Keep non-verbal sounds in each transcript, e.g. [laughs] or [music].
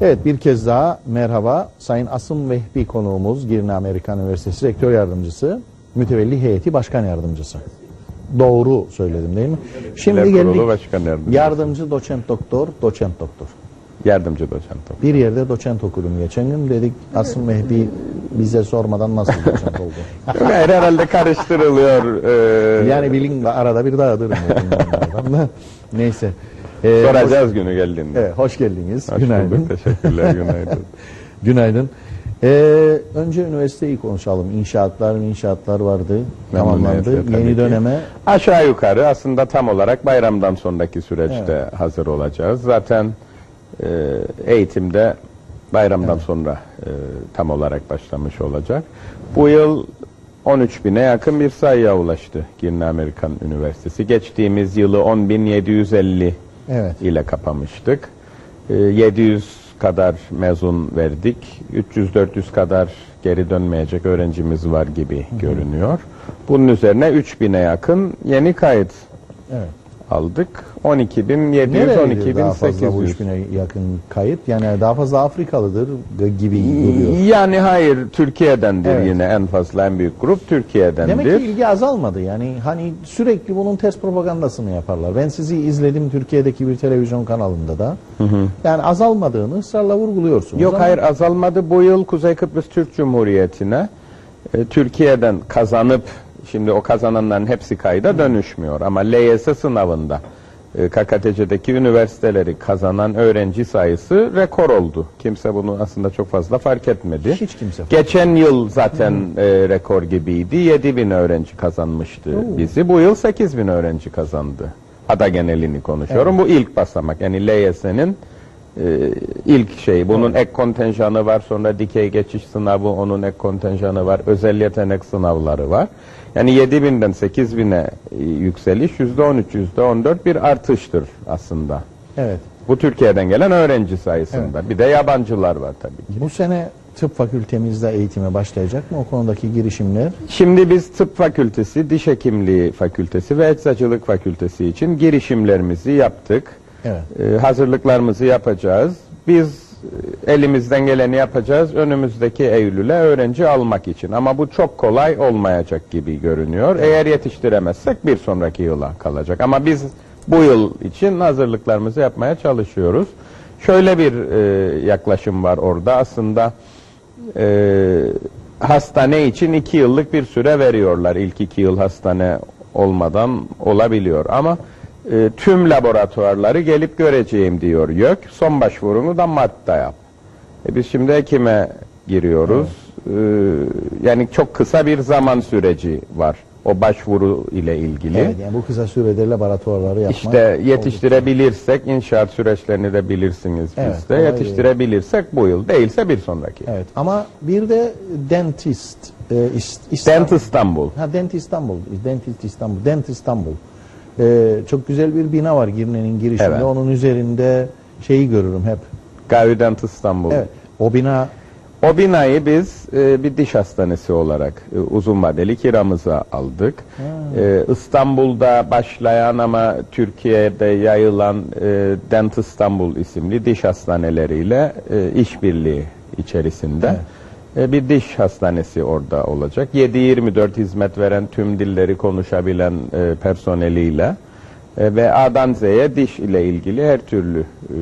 Evet bir kez daha merhaba. Sayın Asım Vehbi konuğumuz Girne Amerikan Üniversitesi Rektör Yardımcısı, Mütevelli Heyeti Başkan Yardımcısı. Doğru söyledim değil mi? Şimdi geldik yardımcı doçent doktor, doçent doktor. Yardımcı doçent. Bir yerde doçent okudum geçen gün dedik Asım Vehbi bize sormadan nasıl doçent oldu? [laughs] Hayır herhalde karıştırılıyor. Ee, yani bilin arada bir dağıtırım dedim onlardan da. Neyse. Ee, soracağız günü geldiğinde. Evet, hoş geldiniz. Hoş Günaydın. bulduk, Teşekkürler. [laughs] Günaydın. Günaydın. Ee, önce üniversiteyi konuşalım. İnşaatlar, inşaatlar vardı. Tamamlandı. Yeni ki. döneme Aşağı yukarı aslında tam olarak bayramdan sonraki süreçte hazır olacağız. Zaten e, eğitimde bayramdan sonra e, tam olarak başlamış olacak. Bu yıl 13 bine yakın bir sayıya ulaştı Girne Amerikan Üniversitesi. Geçtiğimiz yılı 10.750 Evet. ile kapamıştık. E, 700 kadar mezun verdik. 300-400 kadar geri dönmeyecek öğrencimiz var gibi görünüyor. Bunun üzerine 3000'e yakın yeni kayıt evet. Aldık. 12.700, Nerelidir daha fazla bu 12.800. 3000'e yakın kayıt? Yani daha fazla Afrikalıdır gibi duruyor. Yani hayır Türkiye'dendir Evet. yine en fazla en büyük grup Türkiye'dendir. Demek ki ilgi azalmadı. Yani hani sürekli bunun test propagandasını yaparlar. Ben sizi izledim Türkiye'deki bir televizyon kanalında da. Yani azalmadığını ısrarla vurguluyorsunuz. Yok ama- hayır azalmadı. Bu yıl Kuzey Kıbrıs Türk Cumhuriyeti'ne e, Türkiye'den kazanıp şimdi o kazananların hepsi kayda dönüşmüyor ama LYS sınavında e, KKTC'deki üniversiteleri kazanan öğrenci sayısı rekor oldu. Kimse bunu aslında çok fazla fark etmedi. Hiç kimse fark Geçen yıl zaten e, rekor gibiydi. 7 bin öğrenci kazanmıştı bizi. Bu yıl 8 bin öğrenci kazandı. Ada genelini konuşuyorum. Bu ilk basamak. Yani LYS'nin e, ilk şey. Bunun ek kontenjanı var. Sonra dikey geçiş sınavı, onun ek kontenjanı var. Özel yetenek sınavları var. Yani 7 binden 8 bine e, yükseliş %13, %14 bir artıştır aslında. Evet. Bu Türkiye'den gelen öğrenci sayısında. Bir de yabancılar var tabii ki. Bu sene tıp fakültemizde eğitime başlayacak mı o konudaki girişimler? Şimdi biz tıp fakültesi, diş hekimliği fakültesi ve eczacılık fakültesi için girişimlerimizi yaptık. Evet. Ee, hazırlıklarımızı yapacağız. Biz elimizden geleni yapacağız önümüzdeki Eylül'e öğrenci almak için. Ama bu çok kolay olmayacak gibi görünüyor. Eğer yetiştiremezsek bir sonraki yıla kalacak. Ama biz bu yıl için hazırlıklarımızı yapmaya çalışıyoruz. Şöyle bir e, yaklaşım var orada. Aslında e, hastane için iki yıllık bir süre veriyorlar. İlk iki yıl hastane olmadan olabiliyor. Ama e, tüm laboratuvarları gelip göreceğim diyor YÖK. Son başvurunu da Mart'ta yap. E, biz şimdi Ekim'e giriyoruz. E, yani çok kısa bir zaman süreci var. O başvuru ile ilgili. Evet yani bu kısa sürede laboratuvarları yapmak. İşte yetiştirebilirsek inşaat süreçlerini de bilirsiniz Evet, biz de. Yetiştirebilirsek bu yıl değilse bir sonraki. Evet ama bir de dentist e, İst- İstanbul. Dent İstanbul. Ha Dent İstanbul. Dentist İstanbul. Dent İstanbul. E, çok güzel bir bina var Girne'nin girişinde. Evet. Onun üzerinde şeyi görürüm hep. Gavi Dent İstanbul. Evet. O bina O binayı biz e, bir diş hastanesi olarak e, uzun vadeli kiramıza aldık. E, İstanbul'da başlayan ama Türkiye'de yayılan e, Dent İstanbul isimli diş hastaneleriyle e, işbirliği içerisinde e, bir diş hastanesi orada olacak. 7-24 hizmet veren tüm dilleri konuşabilen e, personeliyle e, ve A'dan Z'ye diş ile ilgili her türlü e,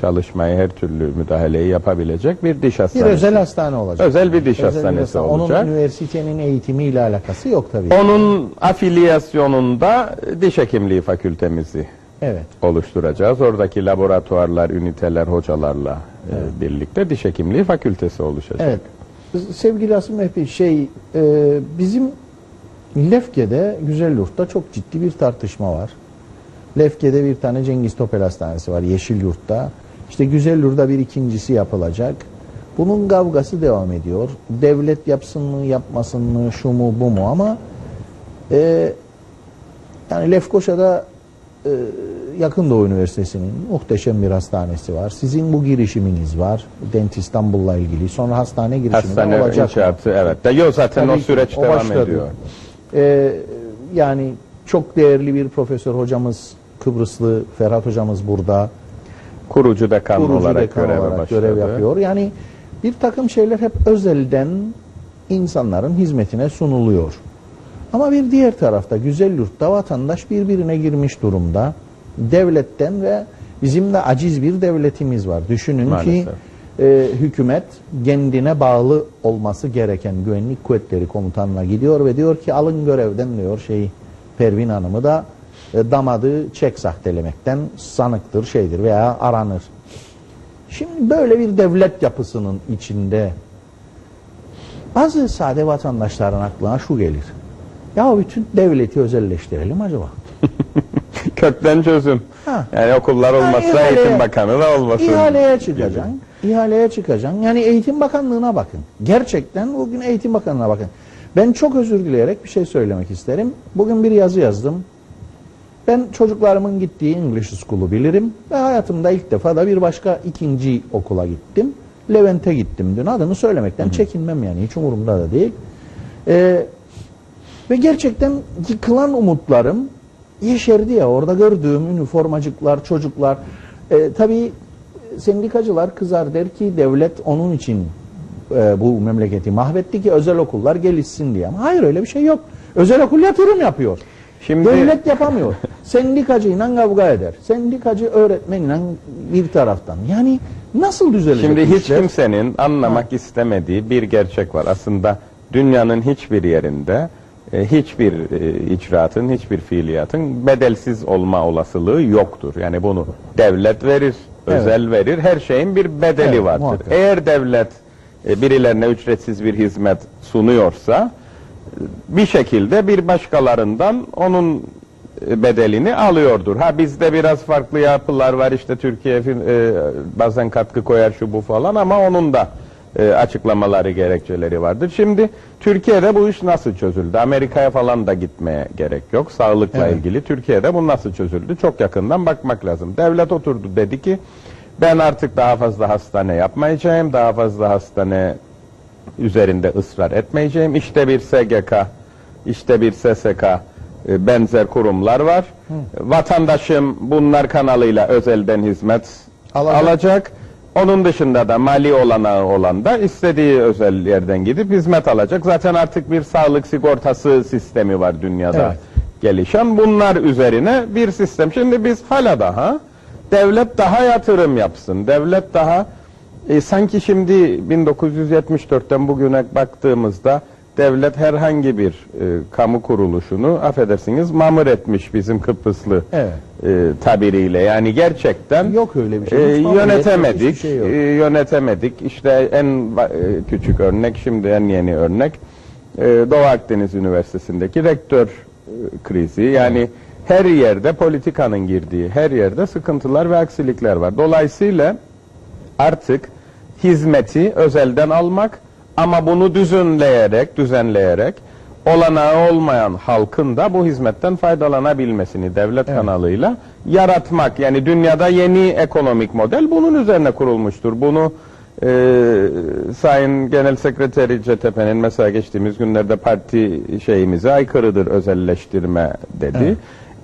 çalışmayı, her türlü müdahaleyi yapabilecek bir diş bir hastanesi. özel hastane olacak. Özel bir diş Özel hastanesi hastane. olacak. Onun üniversitenin eğitimiyle alakası yok tabii. Onun afiliyasyonunda diş hekimliği fakültemizi Evet. oluşturacağız. Oradaki laboratuvarlar, üniteler, hocalarla e, birlikte diş hekimliği fakültesi oluşacak. Evet. Sevgili Asım Mehdi şey e, bizim Lefke'de Güzelyurt'ta çok ciddi bir tartışma var. Lefke'de bir tane Cengiz Topel Hastanesi var Yeşilyurt'ta. İşte Güzelyurt'ta bir ikincisi yapılacak. Bunun kavgası devam ediyor. Devlet yapsın mı yapmasın mı şu mu bu mu ama e, yani Lefkoşa'da e, Yakın Doğu Üniversitesi'nin muhteşem bir hastanesi var. Sizin bu girişiminiz var. Dent İstanbul'la ilgili. Sonra hastane girişimi de Hastane olacak. mı? inşaatı evet. De, yok zaten Tabii o süreç o devam başladı. ediyor. Ee, yani çok değerli bir profesör hocamız Kıbrıslı Ferhat hocamız burada. Kurucu dekan kurucu olarak dekan göreve olarak başladı. görev yapıyor. Yani bir takım şeyler hep özelden insanların hizmetine sunuluyor. Ama bir diğer tarafta güzel yurtta vatandaş birbirine girmiş durumda. Devletten ve bizim de aciz bir devletimiz var. Düşünün ki Maalesef. e, hükümet kendine bağlı olması gereken güvenlik kuvvetleri komutanına gidiyor ve diyor ki alın görevden diyor şeyi Pervin Hanım'ı da e, damadı çek sahtelemekten sanıktır şeydir veya aranır. Şimdi böyle bir devlet yapısının içinde bazı sade vatandaşların aklına şu gelir. Ya bütün devleti özelleştirelim acaba? [laughs] Kökten çözüm. Ha. Yani okullar olmazsa ihaleye- eğitim bakanı da olmasın. İhaleye çıkacaksın. İhaleye çıkacaksın. Yani Eğitim Bakanlığı'na bakın. Gerçekten bugün Eğitim Bakanlığı'na bakın. Ben çok özür dileyerek bir şey söylemek isterim. Bugün bir yazı yazdım. Ben çocuklarımın gittiği English School'u bilirim ve hayatımda ilk defa da bir başka ikinci okula gittim. Levent'e gittim dün. Adını söylemekten çekinmem yani. Hiç umurumda da değil. Ee, ve gerçekten yıkılan umutlarım yeşerdi ya. Orada gördüğüm üniformacıklar, çocuklar. Ee, tabii sendikacılar kızar der ki devlet onun için e, bu memleketi mahvetti ki özel okullar gelişsin diye. Ama hayır öyle bir şey yok. Özel okul yatırım yapıyor. Şimdi- Devlet yapamıyor. [laughs] Sendikacıyla kavga eder. Sendikacı öğretmenle bir taraftan. Yani nasıl düzelecek Şimdi hiç işler? kimsenin anlamak istemediği bir gerçek var. Aslında dünyanın hiçbir yerinde e, hiçbir e, icraatın, hiçbir fiiliyatın bedelsiz olma olasılığı yoktur. Yani bunu devlet verir, Evet. özel verir. Her şeyin bir bedeli Evet, vardır. muhakkak. Eğer devlet e, birilerine ücretsiz bir hizmet sunuyorsa e, bir şekilde bir başkalarından onun e, bedelini alıyordur. Ha bizde biraz farklı yapılar var işte Türkiye e, bazen katkı koyar şu bu falan ama onun da e, açıklamaları gerekçeleri vardır. Şimdi Türkiye'de bu iş nasıl çözüldü? Amerika'ya falan da gitmeye gerek yok. Sağlıkla Evet. ilgili Türkiye'de bu nasıl çözüldü? Çok yakından bakmak lazım. Devlet oturdu dedi ki ben artık daha fazla hastane yapmayacağım. Daha fazla hastane üzerinde ısrar etmeyeceğim. İşte bir SGK, işte bir SSK e, benzer kurumlar var. Vatandaşım bunlar kanalıyla özelden hizmet Alacak. alacak. Onun dışında da mali olanağı olan da istediği özel yerden gidip hizmet alacak. Zaten artık bir sağlık sigortası sistemi var dünyada Evet. gelişen. Bunlar üzerine bir sistem. Şimdi biz hala daha devlet daha yatırım yapsın. Devlet daha e, sanki şimdi 1974'ten bugüne baktığımızda devlet herhangi bir e, kamu kuruluşunu affedersiniz mamur etmiş bizim Kıbrıslı Evet. e, tabiriyle. Yani gerçekten Yok öyle bir şey. e, yönetemedik. şey yok. e, yönetemedik. İşte en e, küçük örnek şimdi en yeni örnek e, Doğu Akdeniz Üniversitesi'ndeki rektör e, krizi. Yani her yerde politikanın girdiği her yerde sıkıntılar ve aksilikler var. Dolayısıyla artık hizmeti özelden almak ama bunu düzenleyerek, düzenleyerek olanağı olmayan halkın da bu hizmetten faydalanabilmesini devlet kanalıyla yaratmak. Yani dünyada yeni ekonomik model bunun üzerine kurulmuştur. Bunu e, Sayın Genel Sekreteri CTP'nin mesela geçtiğimiz günlerde parti şeyimize aykırıdır özelleştirme dedi.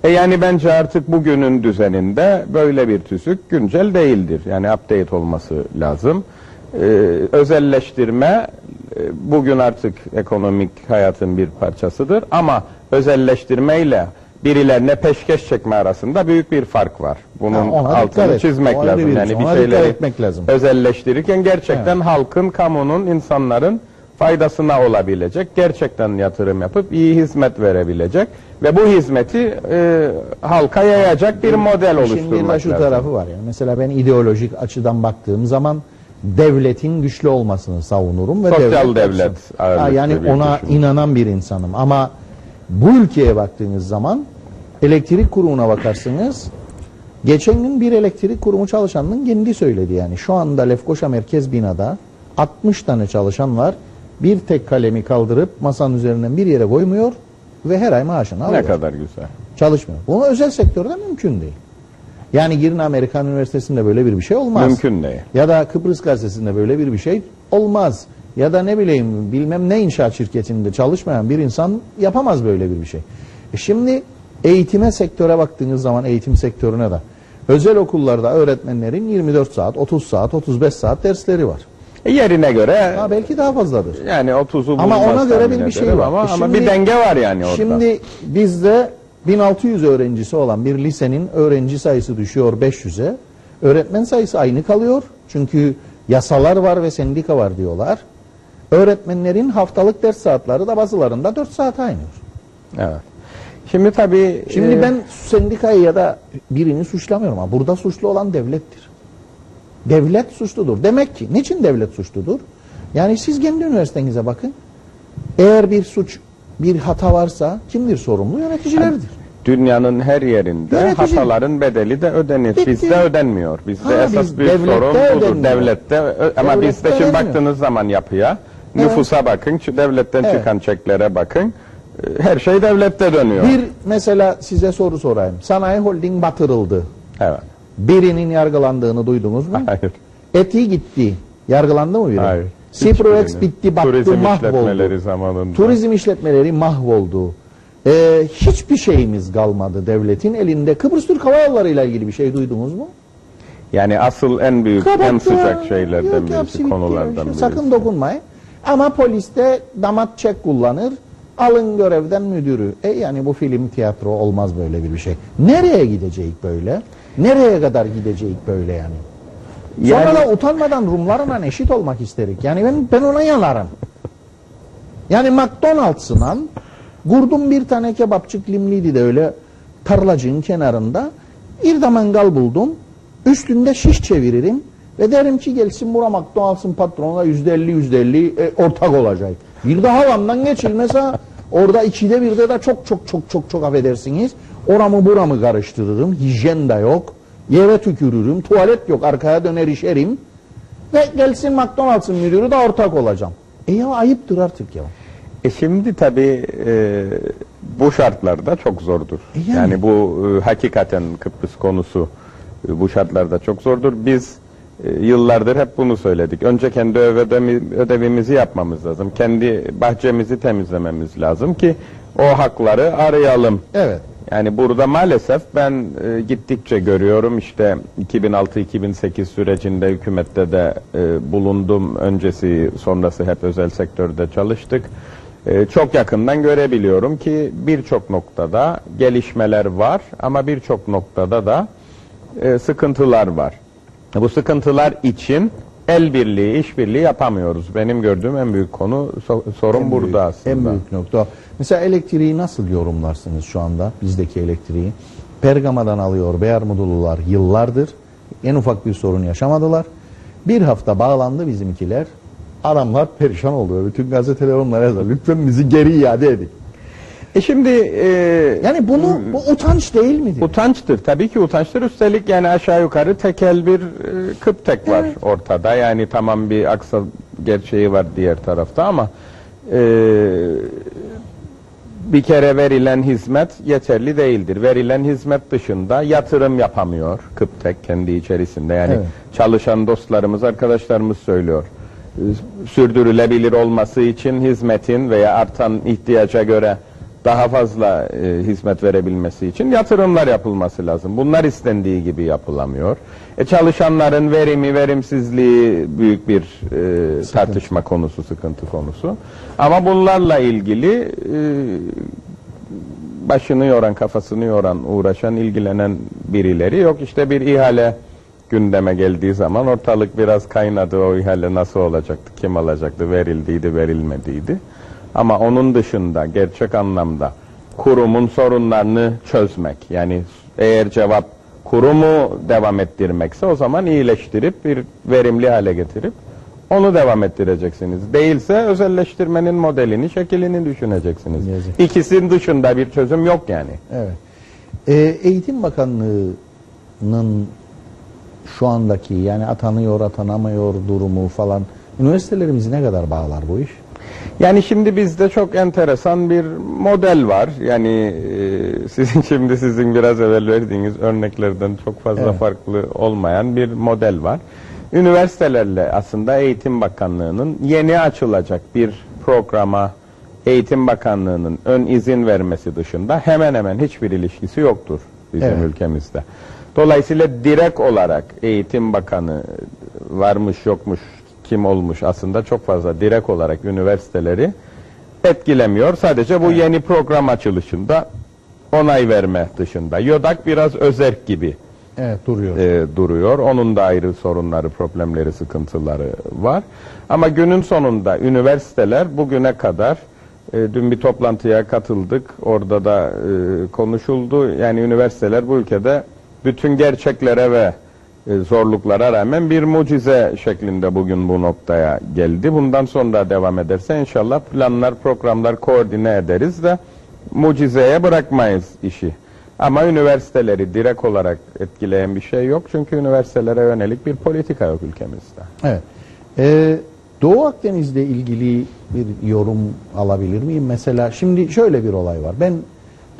E yani bence artık bugünün düzeninde böyle bir tüzük güncel değildir. Yani update olması lazım. Ee, özelleştirme e, bugün artık ekonomik hayatın bir parçasıdır ama özelleştirmeyle birilerine peşkeş çekme arasında büyük bir fark var. Bunun Ha, altını çizmek O lazım. Yani bir şeyleri etmek lazım. özelleştirirken gerçekten halkın, kamunun, insanların faydasına olabilecek, gerçekten yatırım yapıp iyi hizmet verebilecek ve bu hizmeti e, halka yayacak bir model oluşturmak de şu lazım. tarafı var yani. Mesela ben ideolojik açıdan baktığım zaman devletin güçlü olmasını savunurum ve Sosyal devlet yapsın. Ha, yani ona düşünce. inanan bir insanım ama bu ülkeye baktığınız zaman elektrik kurumuna bakarsınız geçen gün bir elektrik kurumu çalışanının kendi söyledi yani şu anda Lefkoşa Merkez binada 60 tane çalışan var bir tek kalemi kaldırıp masanın üzerinden bir yere koymuyor ve her ay maaşını alıyor Ne kadar güzel. çalışmıyor. Bunu özel sektörde mümkün değil. Yani girin Amerikan Üniversitesi'nde böyle bir bir şey olmaz. Mümkün değil. Ya da Kıbrıs Gazetesi'nde böyle bir bir şey olmaz. Ya da ne bileyim bilmem ne inşaat şirketinde çalışmayan bir insan yapamaz böyle bir bir şey. E şimdi eğitime sektöre baktığınız zaman eğitim sektörüne de Özel okullarda öğretmenlerin 24 saat, 30 saat, 35 saat dersleri var. E, yerine göre Ha, belki daha fazladır. yani 30'u Ama ona göre bir- bir şey var. Ama, E ama şimdi- bir denge var yani orada. Şimdi bizde 1600 öğrencisi olan bir lisenin öğrenci sayısı düşüyor 500'e. Öğretmen sayısı aynı kalıyor. Çünkü yasalar var ve sendika var diyorlar. Öğretmenlerin haftalık ders saatleri de bazılarında 4 saate iniyor. Evet. Şimdi tabii Şimdi e, ben sendikayı ya da birini suçlamıyorum ama burada suçlu olan devlettir. Devlet suçludur. Demek ki niçin devlet suçludur? Yani siz kendi üniversitenize bakın. Eğer bir suç, bir hata varsa kimdir sorumlu? Yöneticilerdir. dünyanın her yerinde Yönetici. hataların bedeli de ödenir. Bitti. Bizde ödenmiyor. Bizde Ha, esas biz- büyük devlette sorun budur. Devlette ö- ama Devlette bizde şimdi ödenmiyor. baktığınız zaman yapıya, nüfusa bakın, şu devletten Evet. çıkan çeklere bakın. e, Her şey devlette dönüyor. Bir mesela size soru sorayım. Sanayi Holding batırıldı. Evet. Birinin yargılandığını duydunuz mu? Hayır. Eti gitti. Yargılandı mı biri? Hayır. Ciproex bitti, battı, Turizm mahvoldu. işletmeleri zamanında. Turizm işletmeleri mahvoldu. Ee, hiçbir şeyimiz kalmadı devletin elinde. Kıbrıs Türk Hava Yolları ile ilgili bir şey duydunuz mu? Yani asıl en büyük, en Kapattı. sıcak şeylerden Yok, birisi, konulardan İşte birisi. Sakın dokunmayın. Ama poliste damat çek kullanır. Alın görevden müdürü. E yani bu film tiyatro olmaz böyle bir şey. Nereye gideceğiz böyle? Nereye kadar gideceğiz böyle yani? Sonra Yani- da utanmadan Rumlarla eşit olmak isterik. Yani ben, ben ona yanarım. Yani McDonald's'ın kurdum bir tane kebapçık limliydi de öyle tarlacığın kenarında. Bir de mangal buldum. Üstünde şiş çeviririm. Ve derim ki gelsin bura McDonald's'ın patronu yüzde elli yüzde elli e, ortak olacak. Bir de havamdan geçilmese orada ikide birde de çok çok çok çok çok affedersiniz. Oramı buramı karıştırırım. Hijyen de yok. Yere tükürürüm. Tuvalet yok. Arkaya döner işerim. Ve gelsin McDonald's'ın müdürü de ortak olacağım. E ya ayıptır artık ya. E şimdi tabii e, bu şartlarda çok zordur. E yani. yani. bu e, hakikaten Kıbrıs konusu e, bu şartlarda çok zordur. Biz e, yıllardır hep bunu söyledik. Önce kendi ödemi- ödevimizi yapmamız lazım. Kendi bahçemizi temizlememiz lazım ki o hakları arayalım. Evet. Yani burada maalesef ben e, gittikçe görüyorum işte 2006-2008 sürecinde hükümette de e, bulundum. Öncesi sonrası hep özel sektörde çalıştık. E, çok yakından görebiliyorum ki birçok noktada gelişmeler var ama birçok noktada da e, sıkıntılar var. Bu sıkıntılar için el birliği, işbirliği yapamıyoruz. Benim gördüğüm en büyük konu so- sorun En burada büyük- aslında. En büyük nokta. Mesela elektriği nasıl yorumlarsınız şu anda bizdeki elektriği? Pergama'dan alıyor Beyarmudulular yıllardır. En ufak bir sorun yaşamadılar. Bir hafta bağlandı bizimkiler. Adamlar perişan oldu. Bütün gazeteler onlara yazar. Lütfen bizi geri iade edin. E şimdi e, Yani bunu bu utanç değil midir? Utançtır. Tabii ki utançtır. Üstelik yani aşağı yukarı tekel bir e, kıp tek var Evet. ortada. Yani tamam bir aksa gerçeği var diğer tarafta ama e, bir kere verilen hizmet yeterli değildir. Verilen hizmet dışında yatırım yapamıyor kıp tek kendi içerisinde. Yani Evet. çalışan dostlarımız, arkadaşlarımız söylüyor. E, Sürdürülebilir olması için hizmetin veya artan ihtiyaca göre daha fazla e, hizmet verebilmesi için yatırımlar yapılması lazım. Bunlar istendiği gibi yapılamıyor. E, çalışanların verimi, verimsizliği büyük bir e, tartışma konusu, sıkıntı konusu. Ama bunlarla ilgili e, başını yoran, kafasını yoran, uğraşan, ilgilenen birileri yok. İşte bir ihale gündeme geldiği zaman ortalık biraz kaynadı. O ihale nasıl olacaktı, kim alacaktı, verildiydi, verilmediydi. Ama onun dışında gerçek anlamda kurumun sorunlarını çözmek. Yani eğer cevap kurumu devam ettirmekse o zaman iyileştirip bir verimli hale getirip onu devam ettireceksiniz. Değilse özelleştirmenin modelini, şeklini düşüneceksiniz. Yazık. İkisinin dışında bir çözüm yok yani. Evet. Ee, Eğitim Bakanlığı'nın şu andaki yani atanıyor atanamıyor durumu falan üniversitelerimizi ne kadar bağlar bu iş? Yani şimdi bizde çok enteresan bir model var. Yani e, sizin [laughs] şimdi sizin biraz evvel verdiğiniz örneklerden çok fazla Evet. farklı olmayan bir model var. Üniversitelerle aslında Eğitim Bakanlığı'nın yeni açılacak bir programa Eğitim Bakanlığı'nın ön izin vermesi dışında hemen hemen hiçbir ilişkisi yoktur bizim Evet. ülkemizde. Dolayısıyla direkt olarak Eğitim Bakanı varmış yokmuş kim olmuş aslında çok fazla direkt olarak üniversiteleri etkilemiyor. Sadece bu yeni program açılışında onay verme dışında. YÖDAK biraz özerk gibi Evet duruyor. e, duruyor. Onun da ayrı sorunları, problemleri, sıkıntıları var. Ama günün sonunda üniversiteler bugüne kadar e, dün bir toplantıya katıldık. Orada da e, konuşuldu. Yani üniversiteler bu ülkede bütün gerçeklere ve zorluklara rağmen bir mucize şeklinde bugün bu noktaya geldi. Bundan sonra devam ederse inşallah planlar, programlar koordine ederiz de mucizeye bırakmayız işi. Ama üniversiteleri direkt olarak etkileyen bir şey yok. Çünkü üniversitelere yönelik bir politika yok ülkemizde. Evet. Ee, Doğu Akdeniz'le ilgili bir yorum alabilir miyim? Mesela şimdi şöyle bir olay var. Ben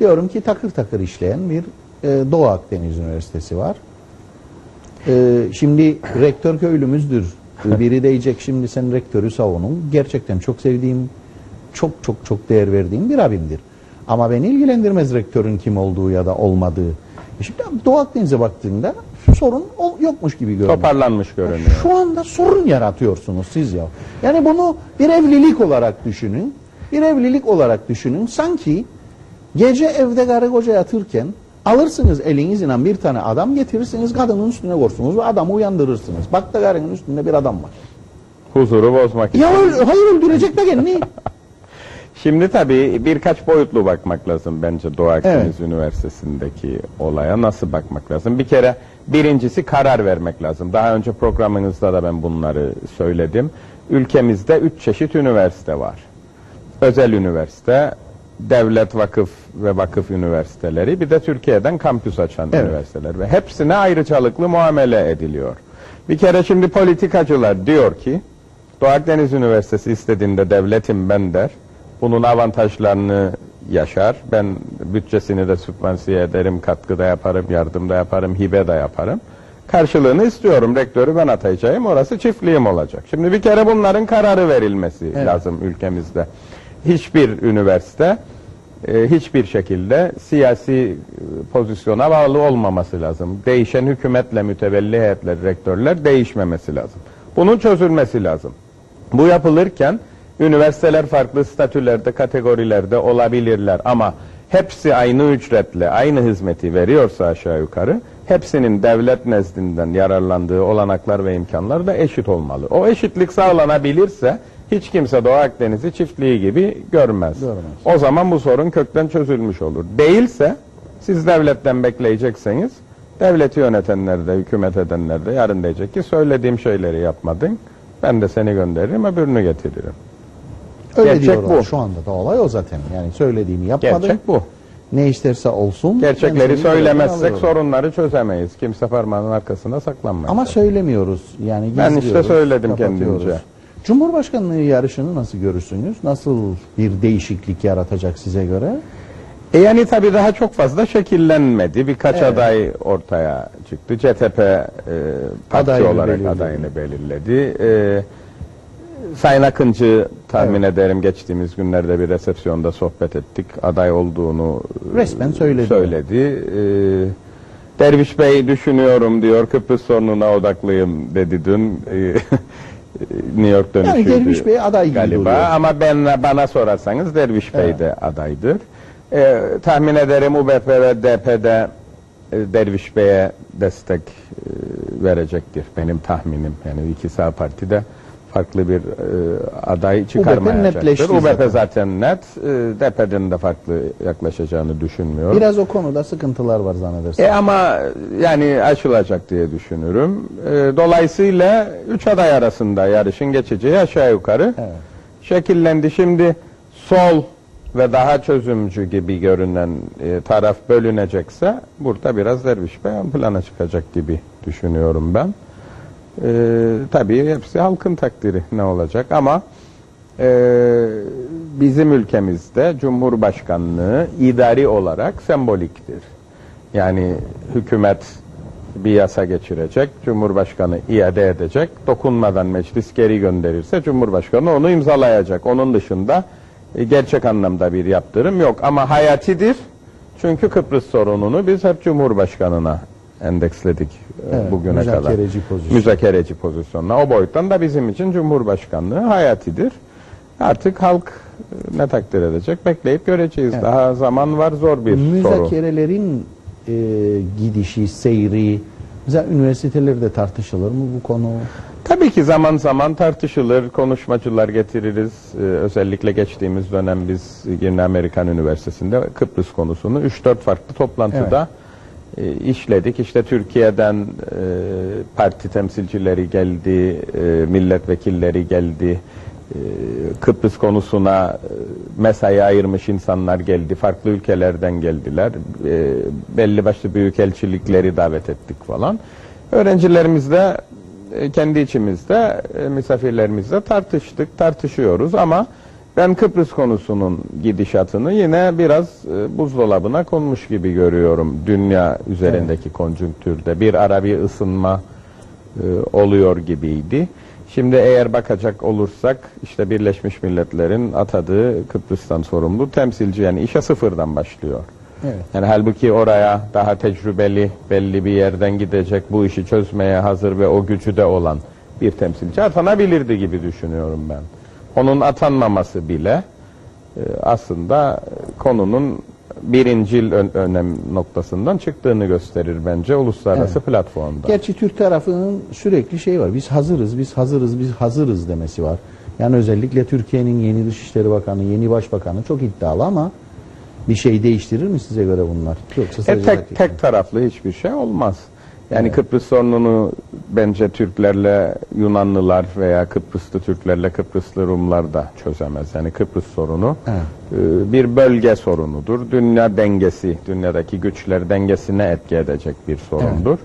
diyorum ki takır takır işleyen bir e, Doğu Akdeniz Üniversitesi var. Ee, şimdi rektör köylümüzdür. [laughs] Biri diyecek şimdi sen rektörü savunun. Gerçekten çok sevdiğim, çok çok çok değer verdiğim bir abimdir. Ama beni ilgilendirmez rektörün kim olduğu ya da olmadığı. E Şimdi Doğu Akdeniz'e baktığında sorun yokmuş gibi görünüyor. Toparlanmış görünüyor. Şu anda sorun yaratıyorsunuz siz ya. Yani bunu bir evlilik olarak düşünün. Bir evlilik olarak düşünün. Sanki gece evde karı koca yatırken alırsınız elinizle bir tane adam getirirsiniz kadının üstüne korsunuz ve adamı uyandırırsınız. Bak da karının üstünde bir adam var. Huzuru bozmak. Ya öl- hayır öldürecek de kendini. [laughs] Şimdi tabii birkaç boyutlu bakmak lazım bence Doğu Akdeniz Üniversitesi'ndeki olaya. Nasıl bakmak lazım? Bir kere birincisi karar vermek lazım. Daha önce programınızda da ben bunları söyledim. Ülkemizde üç çeşit üniversite var. Özel üniversite, devlet vakıf ve vakıf üniversiteleri, bir de Türkiye'den kampüs açan Evet. üniversiteler ve hepsine ayrıcalıklı muamele ediliyor. Bir kere şimdi politikacılar diyor ki Doğu Akdeniz Üniversitesi istediğinde devletim ben der. Bunun avantajlarını yaşar. Ben bütçesini de sübvansiye ederim, katkıda yaparım, yardımda yaparım, hibe de yaparım. Karşılığını istiyorum. Rektörü ben atayacağım. Orası çiftliğim olacak. Şimdi bir kere bunların kararı verilmesi Evet. lazım ülkemizde. Hiçbir üniversite e, hiçbir şekilde siyasi e, pozisyona bağlı olmaması lazım. Değişen hükümetle mütevelli heyetler, rektörler değişmemesi lazım. Bunun çözülmesi lazım. Bu yapılırken üniversiteler farklı statülerde, kategorilerde olabilirler ama hepsi aynı ücretle aynı hizmeti veriyorsa aşağı yukarı hepsinin devlet nezdinden yararlandığı olanaklar ve imkanlar da eşit olmalı. O eşitlik sağlanabilirse hiç kimse Doğu Akdeniz'i çiftliği gibi görmez. Görmez. O zaman bu sorun kökten çözülmüş olur. Değilse siz devletten bekleyecekseniz devleti yönetenler de hükümet edenler de yarın diyecek ki söylediğim şeyleri yapmadın. Ben de seni gönderirim öbürünü getiririm. Öyle Gerçek diyorlar. bu. Şu anda da olay o zaten. Yani söylediğimi yapmadın. Gerçek bu. Ne isterse olsun. Gerçekleri söylemezsek sorunları çözemeyiz. Kimse parmağının arkasına saklanmaz. Ama söylemiyoruz. Yani Ben işte söyledim kendimce. Cumhurbaşkanlığı yarışını nasıl görürsünüz? Nasıl bir değişiklik yaratacak size göre? E yani tabii daha çok fazla şekillenmedi. Birkaç Evet. aday ortaya çıktı. CTP e, parti Adayını olarak belirledi. adayını belirledi. E, Sayın Akıncı tahmin ederim geçtiğimiz günlerde bir resepsiyonda sohbet ettik. Aday olduğunu e, Resmen söyledi. söyledi. E, Derviş Bey düşünüyorum diyor. Kıbrıs sorununa odaklıyım dedi dün. E, [laughs] New York dönüşüydü. Derviş Bey aday gibi galiba. duruyor. Ama ben bana sorarsanız Derviş Bey de adaydır. Ee, tahmin ederim UBP ve DP'de e, Derviş Bey'e destek e, verecektir. Benim tahminim. Yani iki sağ partide farklı bir e, aday çıkarmayacaktır. UBP zaten. zaten, net. E, DP'den de farklı yaklaşacağını düşünmüyorum. Biraz o konuda sıkıntılar var zannedersem. E ama yani aşılacak diye düşünürüm. E, dolayısıyla üç aday arasında yarışın geçeceği aşağı yukarı Evet. şekillendi. Şimdi sol ve daha çözümcü gibi görünen e, taraf bölünecekse burada biraz Derviş Bey ön plana çıkacak gibi düşünüyorum ben. E, tabii hepsi halkın takdiri ne olacak ama e, bizim ülkemizde Cumhurbaşkanlığı idari olarak semboliktir. Yani hükümet bir yasa geçirecek, Cumhurbaşkanı iade edecek, dokunmadan meclis geri gönderirse Cumhurbaşkanı onu imzalayacak. Onun dışında e, gerçek anlamda bir yaptırım yok ama hayatidir. Çünkü Kıbrıs sorununu biz hep Cumhurbaşkanına endeksledik e, Evet, bugüne kadar. müzakereci pozisyon. Müzakereci pozisyonuna. O boyuttan da bizim için Cumhurbaşkanlığı hayatidir. Artık halk e, ne takdir edecek bekleyip göreceğiz. Evet. Daha zaman var zor bir soru. Müzakerelerin e, gidişi, seyri, mesela üniversitelerde tartışılır mı bu konu? Tabii ki zaman zaman tartışılır, konuşmacılar getiririz. Ee, özellikle geçtiğimiz dönem biz yine Amerikan Üniversitesi'nde Kıbrıs konusunu 3-4 farklı toplantıda e, işledik. İşte Türkiye'den e, parti temsilcileri geldi, e, milletvekilleri geldi. E, Kıbrıs konusuna e, mesai ayırmış insanlar geldi. Farklı ülkelerden geldiler. E, belli başlı büyükelçilikleri davet ettik falan. Öğrencilerimizle e, kendi içimizde misafirlerimizle tartıştık, tartışıyoruz ama ben Kıbrıs konusunun gidişatını yine biraz e, buzdolabına konmuş gibi görüyorum dünya üzerindeki konjonktürde. Bir ara bir ısınma e, oluyor gibiydi. Şimdi eğer bakacak olursak işte Birleşmiş Milletler'in atadığı Kıbrıs'tan sorumlu temsilci yani işe sıfırdan başlıyor. Evet. Yani halbuki oraya daha tecrübeli, belli bir yerden gidecek, bu işi çözmeye hazır ve o gücü de olan bir temsilci atanabilirdi gibi düşünüyorum ben. Onun atanmaması bile e, aslında konunun birincil ön- önem noktasından çıktığını gösterir bence uluslararası platformda. Gerçi Türk tarafının sürekli şey var. Biz hazırız, biz hazırız, biz hazırız demesi var. Yani özellikle Türkiye'nin yeni Dışişleri Bakanı, yeni Başbakanı çok iddialı ama bir şey değiştirir mi size göre bunlar? Yoksa E, tek tek taraflı hiçbir şey olmaz. Yani Kıbrıs sorununu bence Türklerle Yunanlılar veya Kıbrıslı Türklerle Kıbrıslı Rumlar da çözemez. Yani Kıbrıs sorunu Evet. e, bir bölge sorunudur. Dünya dengesi, dünyadaki güçler dengesine etki edecek bir sorundur.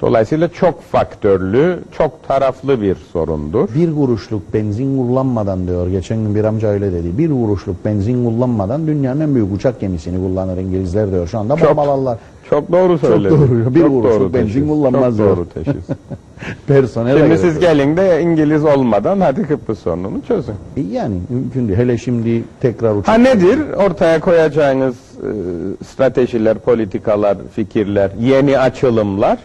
Dolayısıyla çok faktörlü, çok taraflı bir sorundur. Bir kuruşluk benzin kullanmadan diyor. Geçen gün bir amca öyle dedi. Bir kuruşluk benzin kullanmadan dünyanın en büyük uçak gemisini kullanır İngilizler diyor. Şu anda bombalarlar. Çok doğru söyledin. doğru. Bir Çok vuruşluk doğru benzin teşhis. kullanmaz Çok doğru teşhis. [laughs] Personel Şimdi siz gelin de İngiliz olmadan hadi Kıbrıs sorununu çözün. Yani mümkün değil. Hele şimdi tekrar uçak. Ha nedir? Ortaya koyacağınız e, stratejiler, politikalar, fikirler, yeni açılımlar.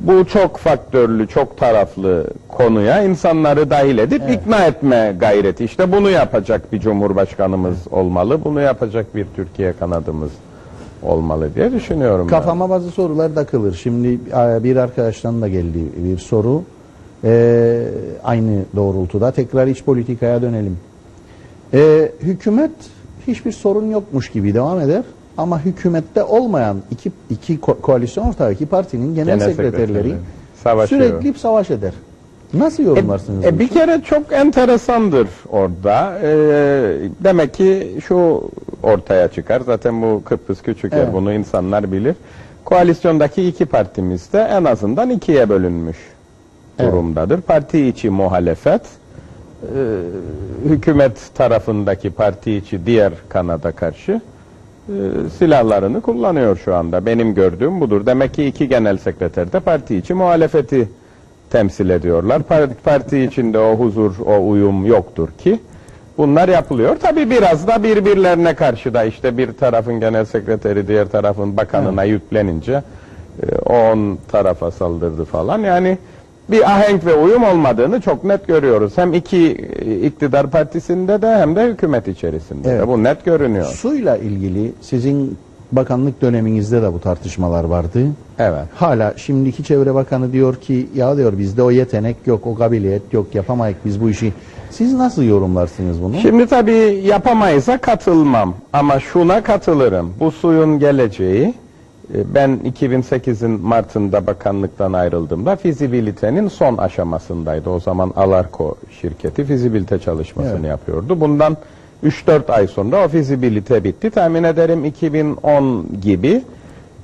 Bu çok faktörlü, çok taraflı konuya insanları dahil edip ikna etme gayreti. İşte bunu yapacak bir cumhurbaşkanımız olmalı, bunu yapacak bir Türkiye kanadımız olmalı diye düşünüyorum ben. Kafama bazı sorular takılır. Şimdi e, bir arkadaştan da geldi bir soru. Ee, aynı doğrultuda. Tekrar iç politikaya dönelim. Ee, hükümet hiçbir sorun yokmuş gibi devam eder. Ama hükümette olmayan iki, iki ko- koalisyon ortağı iki partinin genel, Genel sekreterleri sekreterleri savaşıyor. sürekli savaş eder. Nasıl yorumlarsınız? E, bunu? bir kere çok enteresandır orada. E, demek ki şu ortaya çıkar. Zaten bu Kıbrıs küçük yer. Evet. Bunu insanlar bilir. Koalisyondaki iki partimiz de en azından ikiye bölünmüş Evet. durumdadır. Parti içi muhalefet, e, hükümet tarafındaki parti içi diğer kanada karşı e, silahlarını kullanıyor şu anda. Benim gördüğüm budur. Demek ki iki genel sekreter de parti içi muhalefeti temsil ediyorlar. Par- Parti içinde o huzur, o uyum yoktur ki. Bunlar yapılıyor. Tabii biraz da birbirlerine karşı da işte bir tarafın genel sekreteri diğer tarafın bakanına yüklenince e, o on tarafa saldırdı falan. Yani bir ahenk ve uyum olmadığını çok net görüyoruz. Hem iki e, iktidar partisinde de hem de hükümet içerisinde Evet. Bu net görünüyor. Suyla ilgili sizin bakanlık döneminizde de bu tartışmalar vardı. Evet. Hala şimdiki çevre bakanı diyor ki ya diyor bizde o yetenek yok, o kabiliyet yok, yapamayız biz bu işi. Siz nasıl yorumlarsınız bunu? Şimdi tabii yapamayız'a katılmam ama şuna katılırım. Bu suyun geleceği e, ben 2008'in Mart'ında bakanlıktan ayrıldığımda fizibilitenin son aşamasındaydı. O zaman Alarko şirketi fizibilite çalışmasını Evet. yapıyordu. Bundan 3-4 ay sonra o fizibilite bitti. Tahmin ederim 2010 gibi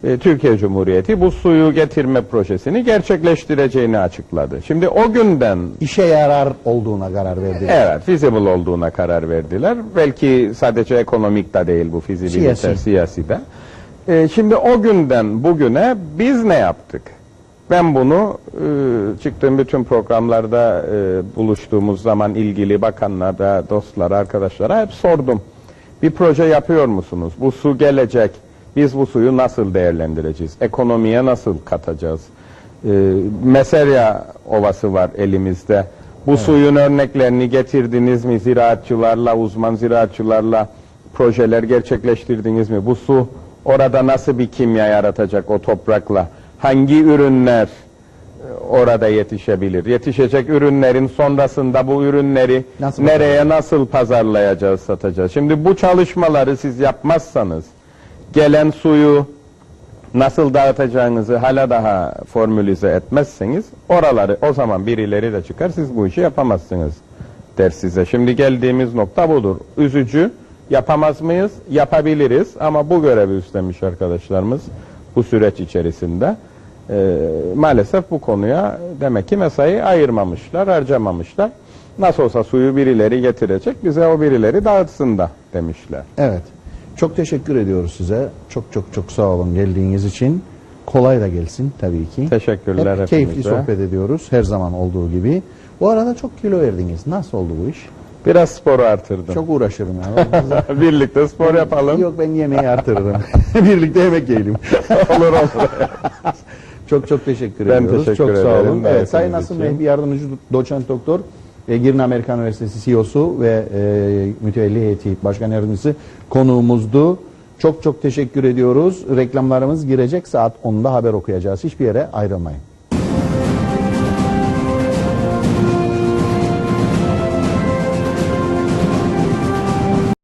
e, Türkiye Cumhuriyeti bu suyu getirme projesini gerçekleştireceğini açıkladı. Şimdi o günden İşe yarar olduğuna karar verdi. Evet, feasible olduğuna karar verdiler. Belki sadece ekonomik de değil bu fizibilite, Siyasi. siyasi, de. Ee, şimdi o günden bugüne biz ne yaptık? Ben bunu e, çıktığım bütün programlarda e, buluştuğumuz zaman ilgili bakanlara, dostlara, arkadaşlara hep sordum. Bir proje yapıyor musunuz? Bu su gelecek. Biz bu suyu nasıl değerlendireceğiz? Ekonomiye nasıl katacağız? Ee, Meserya Ovası var elimizde. Bu suyun örneklerini getirdiniz mi? Ziraatçılarla, uzman ziraatçılarla projeler gerçekleştirdiniz mi? Bu su orada nasıl bir kimya yaratacak o toprakla? Hangi ürünler orada yetişebilir. Yetişecek ürünlerin sonrasında bu ürünleri Nasıl nereye nasıl pazarlayacağız, satacağız. Şimdi bu çalışmaları siz yapmazsanız gelen suyu nasıl dağıtacağınızı hala daha formülize etmezseniz oraları o zaman birileri de çıkar siz bu işi yapamazsınız der size. Şimdi geldiğimiz nokta budur. Üzücü. Yapamaz mıyız? Yapabiliriz ama bu görevi üstlenmiş arkadaşlarımız bu süreç içerisinde e, maalesef bu konuya demek ki mesai ayırmamışlar, harcamamışlar. Nasıl olsa suyu birileri getirecek, bize o birileri dağıtsın da demişler. Evet. Çok teşekkür ediyoruz size. Çok çok çok sağ olun geldiğiniz için. Kolay da gelsin tabii ki. Teşekkürler Hep keyifli sohbet ediyoruz her zaman olduğu gibi. Bu arada çok kilo verdiniz. Nasıl oldu bu iş? Biraz sporu artırdım. Çok uğraşırım ya. [laughs] Birlikte spor yapalım. Yok ben yemeği artırırım. [laughs] Birlikte yemek yiyelim. [laughs] olur olur. Çok çok teşekkür Ben ediyoruz. teşekkür çok sağ olun. Evet, Sayın Asım. Mehdi Yardımcı Doçent Doktor e, Girne Amerikan Üniversitesi CEO'su ve e, mütevelli heyeti başkan yardımcısı konuğumuzdu. Çok çok teşekkür ediyoruz. Reklamlarımız girecek saat 10'da haber okuyacağız. Hiçbir yere ayrılmayın.